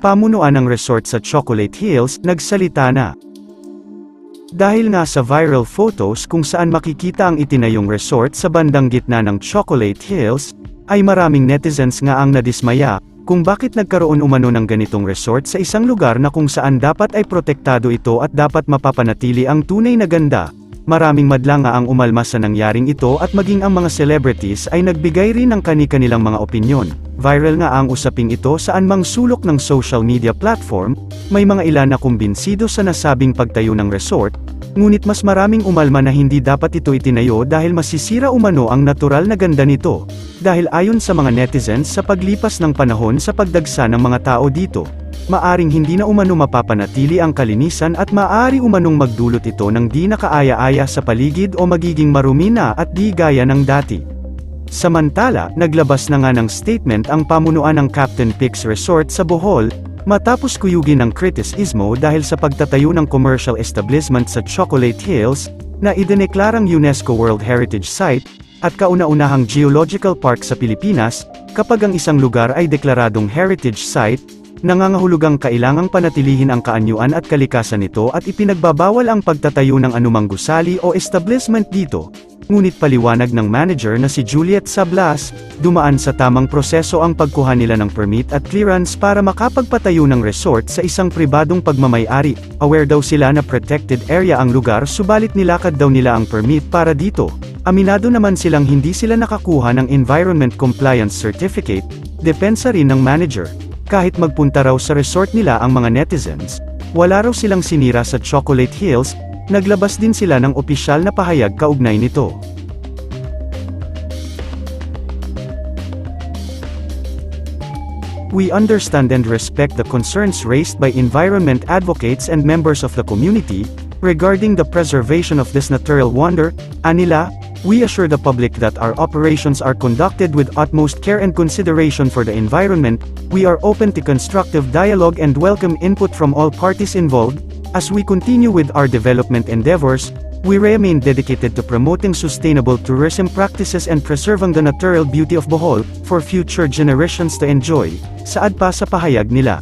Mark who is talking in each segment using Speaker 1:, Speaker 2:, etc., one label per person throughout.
Speaker 1: pamunuan ng resort sa Chocolate Hills, nagsalita na. Dahil nga sa viral photos kung saan makikita ang itinayong resort sa bandang gitna ng Chocolate Hills, ay maraming netizens nga ang nadismaya, kung bakit nagkaroon umano ng ganitong resort sa isang lugar na kung saan dapat ay protektado ito at dapat mapapanatili ang tunay na ganda. Maraming madla nga ang umalma sa nangyaring ito at maging ang mga celebrities ay nagbigay rin ng kani-kanilang mga opinyon. Viral nga ang usaping ito saan mang sulok ng social media platform, may mga ilan na kumbinsido sa nasabing pagtayo ng resort, ngunit mas maraming umalma na hindi dapat ito itinayo dahil masisira umano ang natural na ganda nito. Dahil ayon sa mga netizens sa paglipas ng panahon sa pagdagsa ng mga tao dito, maaring hindi na umano mapapanatili ang kalinisan at maaari umanong magdulot ito ng di nakaaya-aya sa paligid o magiging marumi na at di gaya ng dati. Samantala, naglabas na nga ng statement ang pamunuan ng Captain Pix Resort sa Bohol, matapos kuyugin ng kritisismo dahil sa pagtatayo ng commercial establishment sa Chocolate Hills, na idineklarang UNESCO World Heritage Site, at kauna-unahang geological park sa Pilipinas, kapag ang isang lugar ay deklaradong heritage site, nangangahulugang kailangang panatilihin ang kaanyuan at kalikasan nito at ipinagbabawal ang pagtatayo ng anumang gusali o establishment dito. Ngunit paliwanag ng manager na si Juliet Sablas, dumaan sa tamang proseso ang pagkuha nila ng permit at clearance para makapagpatayo ng resort sa isang pribadong pagmamayari. Aware daw sila na protected area ang lugar subalit nilakad daw nila ang permit para dito. Aminado naman silang hindi sila nakakuha ng Environment Compliance Certificate, depensa rin ng manager. Kahit magpunta raw sa resort nila ang mga netizens, wala raw silang sinira sa Chocolate Hills, naglabas din sila ng opisyal na pahayag kaugnay nito. We understand and respect the concerns raised by environment advocates and members of the community, regarding the preservation of this natural wonder, Anila, we assure the public that our operations are conducted with utmost care and consideration for the environment, we are open to constructive dialogue and welcome input from all parties involved, as we continue with our development endeavors, we remain dedicated to promoting sustainable tourism practices and preserving the natural beauty of Bohol, for future generations to enjoy, saad pa sa pahayag nila.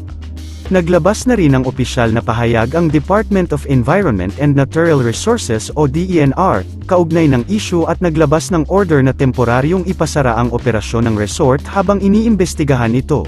Speaker 1: Naglabas na rin ng opisyal na pahayag ang Department of Environment and Natural Resources o DENR, kaugnay ng issue at naglabas ng order na temporaryong ipasara ang operasyon ng resort habang iniimbestigahan ito.